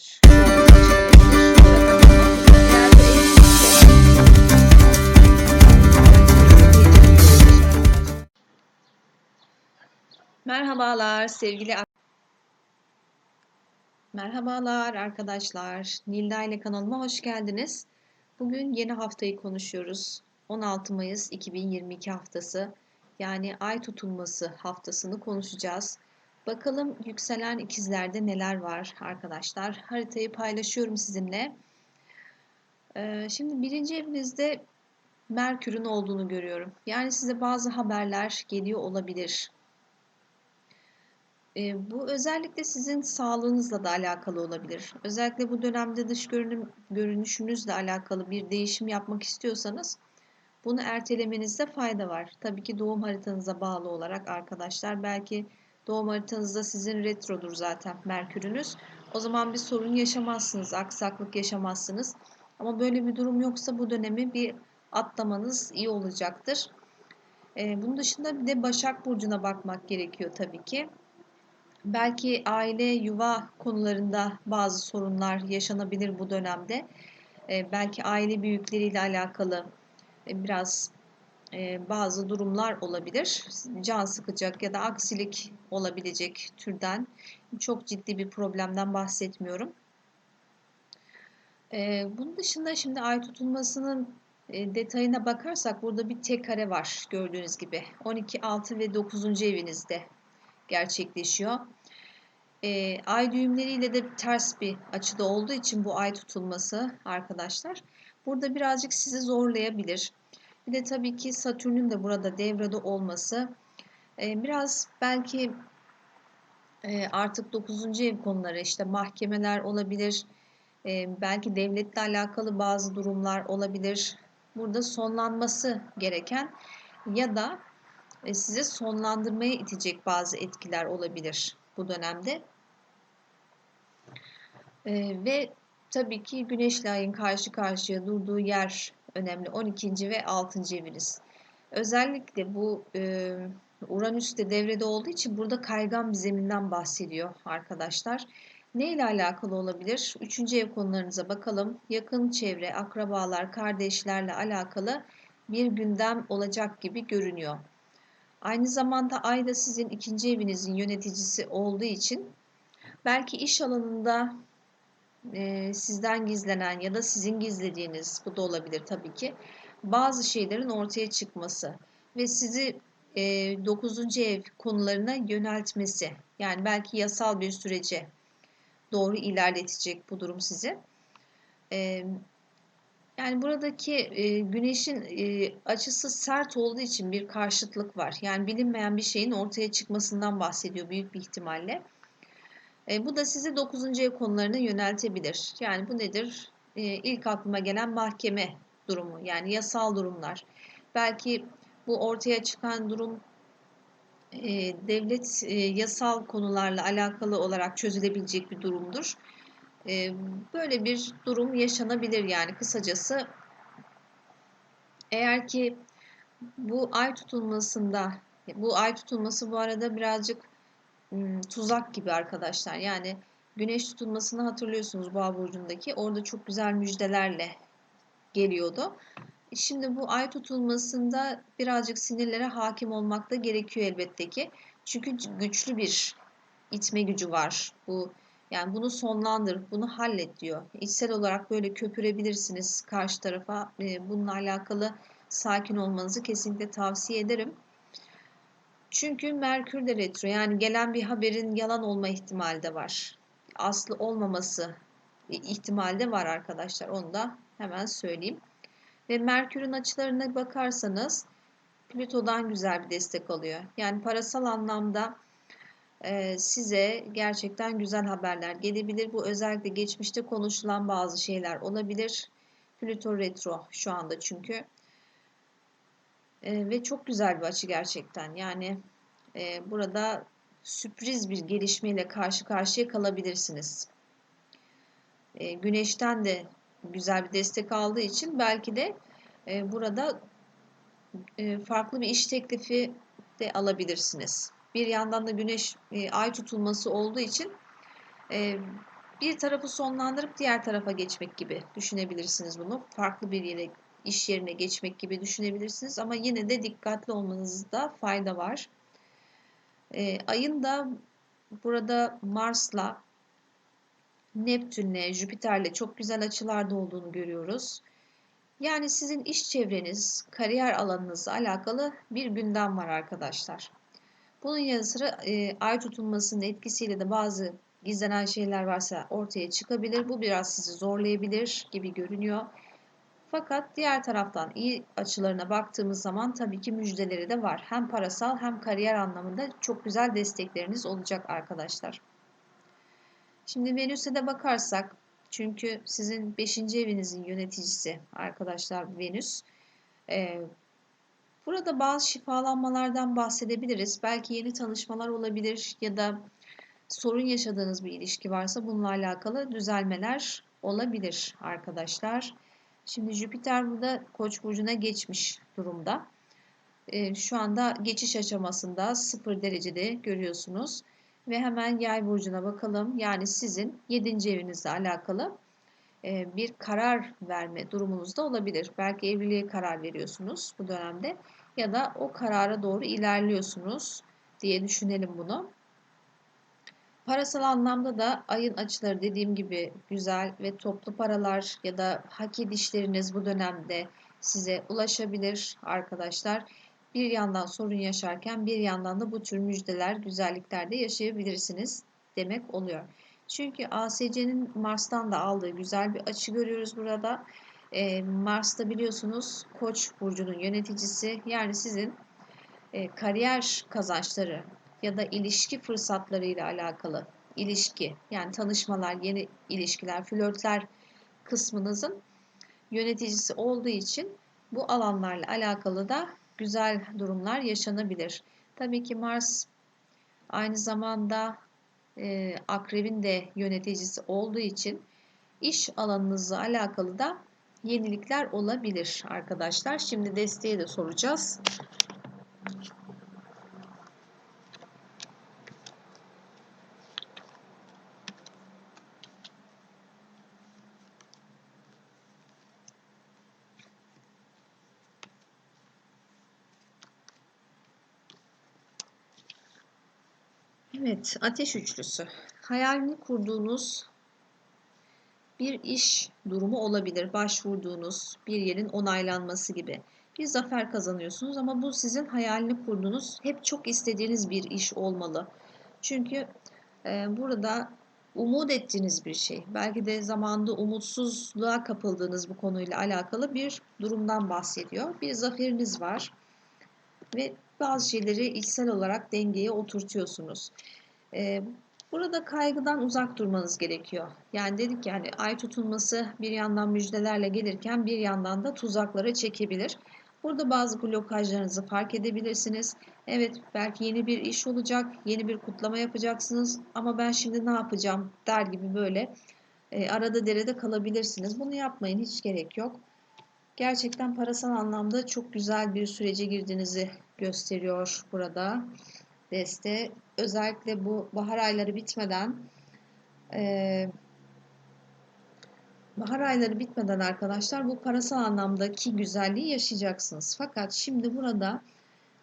evlilikte Merhabalar sevgili ar- Merhabalar arkadaşlar. Nilda ile kanalıma hoş geldiniz. Bugün yeni haftayı konuşuyoruz. 16 Mayıs 2022 haftası yani ay tutulması haftasını konuşacağız. Bakalım yükselen ikizlerde neler var arkadaşlar. Haritayı paylaşıyorum sizinle. Ee, şimdi birinci evinizde Merkür'ün olduğunu görüyorum. Yani size bazı haberler geliyor olabilir. E, bu özellikle sizin sağlığınızla da alakalı olabilir. Özellikle bu dönemde dış görünüm, görünüşünüzle alakalı bir değişim yapmak istiyorsanız bunu ertelemenizde fayda var. Tabii ki doğum haritanıza bağlı olarak arkadaşlar. Belki doğum haritanızda sizin retrodur zaten Merkür'ünüz. O zaman bir sorun yaşamazsınız, aksaklık yaşamazsınız. Ama böyle bir durum yoksa bu dönemi bir atlamanız iyi olacaktır. E, bunun dışında bir de Başak Burcu'na bakmak gerekiyor tabii ki. Belki aile, yuva konularında bazı sorunlar yaşanabilir bu dönemde. E, belki aile büyükleriyle alakalı e, biraz bazı durumlar olabilir. Can sıkacak ya da aksilik olabilecek türden. Çok ciddi bir problemden bahsetmiyorum. E, bunun dışında şimdi ay tutulmasının e, detayına bakarsak burada bir tek kare var gördüğünüz gibi. 12, 6 ve 9. evinizde gerçekleşiyor. E, ay düğümleriyle de ters bir açıda olduğu için bu ay tutulması arkadaşlar burada birazcık sizi zorlayabilir. Bir de tabii ki Satürn'ün de burada devrede olması e, biraz belki e, artık 9. ev konuları işte mahkemeler olabilir. E, belki devletle alakalı bazı durumlar olabilir. Burada sonlanması gereken ya da size sonlandırmaya itecek bazı etkiler olabilir bu dönemde. Ve tabii ki Güneşle Ay'ın karşı karşıya durduğu yer önemli. 12. ve 6. eviniz. Özellikle bu e, Uranüs de devrede olduğu için burada kaygan bir zeminden bahsediyor arkadaşlar. Ne ile alakalı olabilir? Üçüncü ev konularınıza bakalım. Yakın çevre, akrabalar, kardeşlerle alakalı bir gündem olacak gibi görünüyor. Aynı zamanda ay da sizin ikinci evinizin yöneticisi olduğu için belki iş alanında e, sizden gizlenen ya da sizin gizlediğiniz bu da olabilir tabii ki bazı şeylerin ortaya çıkması ve sizi e, 9. ev konularına yöneltmesi yani belki yasal bir sürece doğru ilerletecek bu durum sizi. E, yani buradaki e, güneşin e, açısı sert olduğu için bir karşıtlık var. Yani bilinmeyen bir şeyin ortaya çıkmasından bahsediyor büyük bir ihtimalle. E, bu da sizi 9. ev konularına yöneltebilir. Yani bu nedir? E, ilk aklıma gelen mahkeme durumu yani yasal durumlar. Belki bu ortaya çıkan durum e, devlet e, yasal konularla alakalı olarak çözülebilecek bir durumdur. E, böyle bir durum yaşanabilir yani kısacası. Eğer ki bu ay tutulmasında, bu ay tutulması bu arada birazcık tuzak gibi arkadaşlar. Yani güneş tutulmasını hatırlıyorsunuz Boğa burcundaki. Orada çok güzel müjdelerle geliyordu. Şimdi bu ay tutulmasında birazcık sinirlere hakim olmak da gerekiyor elbette ki. Çünkü güçlü bir itme gücü var. Bu yani bunu sonlandır, bunu hallet diyor. İçsel olarak böyle köpürebilirsiniz karşı tarafa. Bununla alakalı sakin olmanızı kesinlikle tavsiye ederim. Çünkü Merkür de retro yani gelen bir haberin yalan olma ihtimali de var. Aslı olmaması ihtimali de var arkadaşlar. Onu da hemen söyleyeyim. Ve Merkür'ün açılarına bakarsanız Plüto'dan güzel bir destek alıyor. Yani parasal anlamda e, size gerçekten güzel haberler gelebilir. Bu özellikle geçmişte konuşulan bazı şeyler olabilir. Plüto retro şu anda çünkü. E, ve çok güzel bir açı gerçekten. Yani e, burada sürpriz bir gelişmeyle karşı karşıya kalabilirsiniz. E, güneşten de güzel bir destek aldığı için belki de e, burada e, farklı bir iş teklifi de alabilirsiniz. Bir yandan da güneş e, ay tutulması olduğu için e, bir tarafı sonlandırıp diğer tarafa geçmek gibi düşünebilirsiniz bunu. Farklı bir yere, iş yerine geçmek gibi düşünebilirsiniz ama yine de dikkatli olmanızda fayda var. E, ayın da burada Mars'la, Neptün'le, Jüpiter'le çok güzel açılarda olduğunu görüyoruz. Yani sizin iş çevreniz, kariyer alanınızla alakalı bir gündem var arkadaşlar. Bunun yanı sıra e, ay tutulmasının etkisiyle de bazı gizlenen şeyler varsa ortaya çıkabilir. Bu biraz sizi zorlayabilir gibi görünüyor. Fakat diğer taraftan iyi açılarına baktığımız zaman tabii ki müjdeleri de var. Hem parasal hem kariyer anlamında çok güzel destekleriniz olacak arkadaşlar. Şimdi Venüs'e de bakarsak çünkü sizin 5. evinizin yöneticisi arkadaşlar Venüs. Ee, burada bazı şifalanmalardan bahsedebiliriz. Belki yeni tanışmalar olabilir ya da sorun yaşadığınız bir ilişki varsa bununla alakalı düzelmeler olabilir arkadaşlar. Şimdi Jüpiter burada Koç burcuna geçmiş durumda. Ee, şu anda geçiş aşamasında 0 derecede görüyorsunuz. Ve hemen yay burcuna bakalım. Yani sizin 7. evinizle alakalı e, bir karar verme durumunuz da olabilir. Belki evliliğe karar veriyorsunuz bu dönemde ya da o karara doğru ilerliyorsunuz diye düşünelim bunu. Parasal anlamda da ayın açıları dediğim gibi güzel ve toplu paralar ya da hak edişleriniz bu dönemde size ulaşabilir arkadaşlar. Bir yandan sorun yaşarken bir yandan da bu tür müjdeler, güzellikler de yaşayabilirsiniz demek oluyor. Çünkü ASC'nin Mars'tan da aldığı güzel bir açı görüyoruz burada. E, Mars'ta biliyorsunuz Koç burcunun yöneticisi yani sizin e, kariyer kazançları ya da ilişki fırsatları ile alakalı ilişki yani tanışmalar, yeni ilişkiler, flörtler kısmınızın yöneticisi olduğu için bu alanlarla alakalı da güzel durumlar yaşanabilir. Tabii ki Mars aynı zamanda e, akrebin de yöneticisi olduğu için iş alanınızla alakalı da yenilikler olabilir arkadaşlar. Şimdi desteği de soracağız. Evet, ateş üçlüsü. Hayalini kurduğunuz bir iş durumu olabilir. Başvurduğunuz bir yerin onaylanması gibi. Bir zafer kazanıyorsunuz ama bu sizin hayalini kurduğunuz, hep çok istediğiniz bir iş olmalı. Çünkü e, burada umut ettiğiniz bir şey. Belki de zamanında umutsuzluğa kapıldığınız bu konuyla alakalı bir durumdan bahsediyor. Bir zaferiniz var ve bazı şeyleri içsel olarak dengeye oturtuyorsunuz. Ee, burada kaygıdan uzak durmanız gerekiyor. Yani dedik yani ay tutulması bir yandan müjdelerle gelirken bir yandan da tuzaklara çekebilir. Burada bazı blokajlarınızı fark edebilirsiniz. Evet belki yeni bir iş olacak, yeni bir kutlama yapacaksınız ama ben şimdi ne yapacağım der gibi böyle e, arada derede kalabilirsiniz. Bunu yapmayın hiç gerek yok. Gerçekten parasal anlamda çok güzel bir sürece girdiğinizi gösteriyor burada deste. Özellikle bu bahar ayları bitmeden e, bahar ayları bitmeden arkadaşlar bu parasal anlamdaki güzelliği yaşayacaksınız. Fakat şimdi burada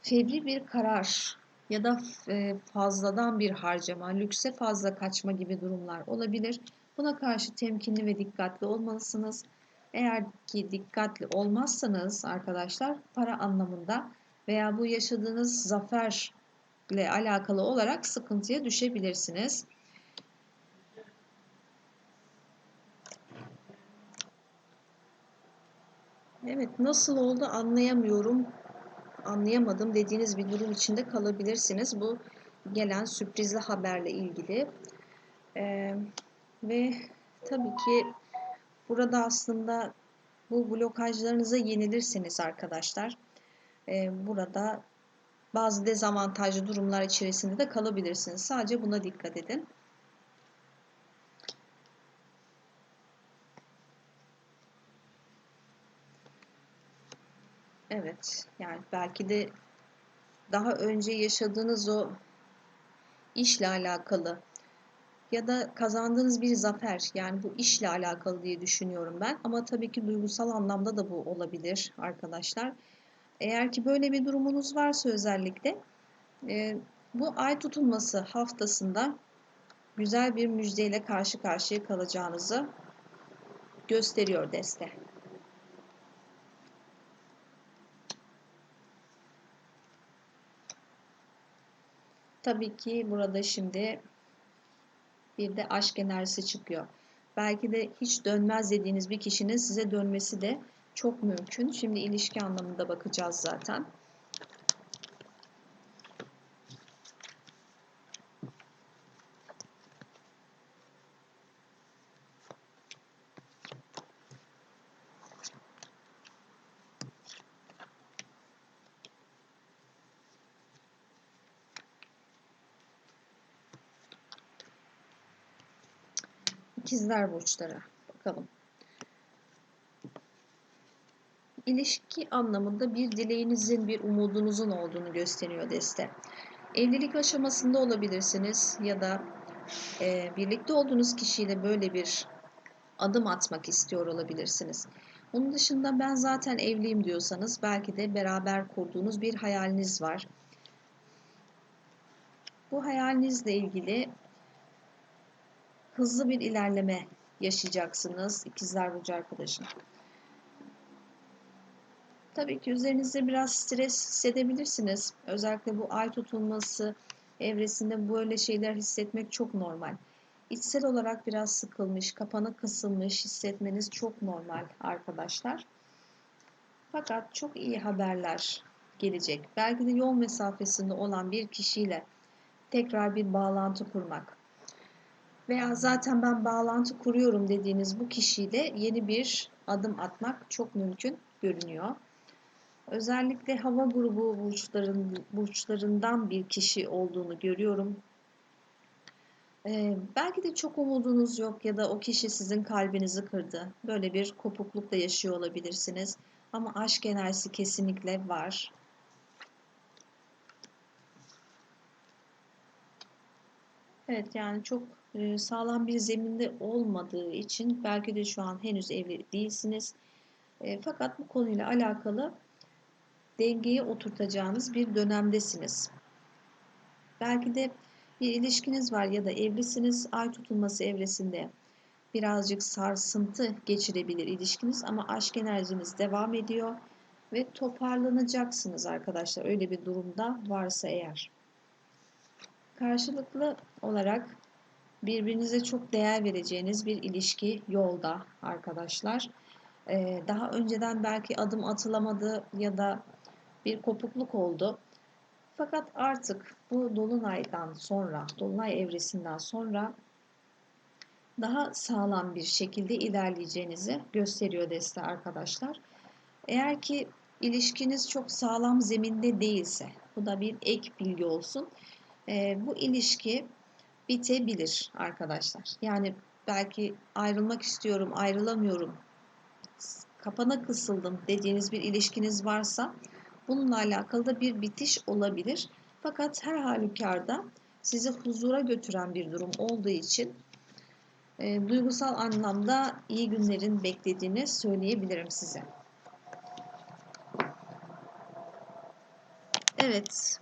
fevri bir karar ya da e, fazladan bir harcama, lükse fazla kaçma gibi durumlar olabilir. Buna karşı temkinli ve dikkatli olmalısınız. Eğer ki dikkatli olmazsanız arkadaşlar para anlamında veya bu yaşadığınız zaferle alakalı olarak sıkıntıya düşebilirsiniz. Evet nasıl oldu anlayamıyorum, anlayamadım dediğiniz bir durum içinde kalabilirsiniz. Bu gelen sürprizli haberle ilgili. Ee, ve tabii ki burada aslında bu blokajlarınıza yenilirseniz arkadaşlar e, burada bazı dezavantajlı durumlar içerisinde de kalabilirsiniz. Sadece buna dikkat edin. Evet, yani belki de daha önce yaşadığınız o işle alakalı ya da kazandığınız bir zafer yani bu işle alakalı diye düşünüyorum ben ama tabii ki duygusal anlamda da bu olabilir arkadaşlar. Eğer ki böyle bir durumunuz varsa özellikle e, bu ay tutulması haftasında güzel bir müjdeyle karşı karşıya kalacağınızı gösteriyor deste. Tabii ki burada şimdi bir de aşk enerjisi çıkıyor. Belki de hiç dönmez dediğiniz bir kişinin size dönmesi de çok mümkün. Şimdi ilişki anlamında bakacağız zaten. İkizler burçları. Bakalım. İlişki anlamında bir dileğinizin, bir umudunuzun olduğunu gösteriyor deste. Evlilik aşamasında olabilirsiniz ya da e, birlikte olduğunuz kişiyle böyle bir adım atmak istiyor olabilirsiniz. Onun dışında ben zaten evliyim diyorsanız belki de beraber kurduğunuz bir hayaliniz var. Bu hayalinizle ilgili hızlı bir ilerleme yaşayacaksınız ikizler burcu arkadaşım. Tabii ki üzerinizde biraz stres hissedebilirsiniz. Özellikle bu ay tutulması evresinde böyle şeyler hissetmek çok normal. İçsel olarak biraz sıkılmış, kapanı kısılmış hissetmeniz çok normal arkadaşlar. Fakat çok iyi haberler gelecek. Belki de yol mesafesinde olan bir kişiyle tekrar bir bağlantı kurmak veya zaten ben bağlantı kuruyorum dediğiniz bu kişiyle yeni bir adım atmak çok mümkün görünüyor. Özellikle hava grubu burçların, burçlarından bir kişi olduğunu görüyorum. Ee, belki de çok umudunuz yok ya da o kişi sizin kalbinizi kırdı. Böyle bir kopuklukla yaşıyor olabilirsiniz. Ama aşk enerjisi kesinlikle var. Evet yani çok e, sağlam bir zeminde olmadığı için belki de şu an henüz evli değilsiniz. E, fakat bu konuyla alakalı dengeyi oturtacağınız bir dönemdesiniz. Belki de bir ilişkiniz var ya da evlisiniz. Ay tutulması evresinde birazcık sarsıntı geçirebilir ilişkiniz ama aşk enerjiniz devam ediyor ve toparlanacaksınız arkadaşlar. Öyle bir durumda varsa eğer. Karşılıklı olarak birbirinize çok değer vereceğiniz bir ilişki yolda arkadaşlar. Ee, daha önceden belki adım atılamadı ya da bir kopukluk oldu. Fakat artık bu dolunaydan sonra, dolunay evresinden sonra daha sağlam bir şekilde ilerleyeceğinizi gösteriyor deste arkadaşlar. Eğer ki ilişkiniz çok sağlam zeminde değilse, bu da bir ek bilgi olsun. E, bu ilişki bitebilir arkadaşlar. Yani belki ayrılmak istiyorum, ayrılamıyorum, kapana kısıldım dediğiniz bir ilişkiniz varsa bununla alakalı da bir bitiş olabilir. Fakat her halükarda sizi huzura götüren bir durum olduğu için e, duygusal anlamda iyi günlerin beklediğini söyleyebilirim size. Evet.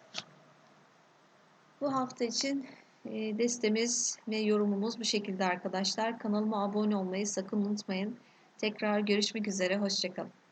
Bu hafta için e, destemiz ve yorumumuz bu şekilde arkadaşlar. Kanalıma abone olmayı sakın unutmayın. Tekrar görüşmek üzere. Hoşçakalın.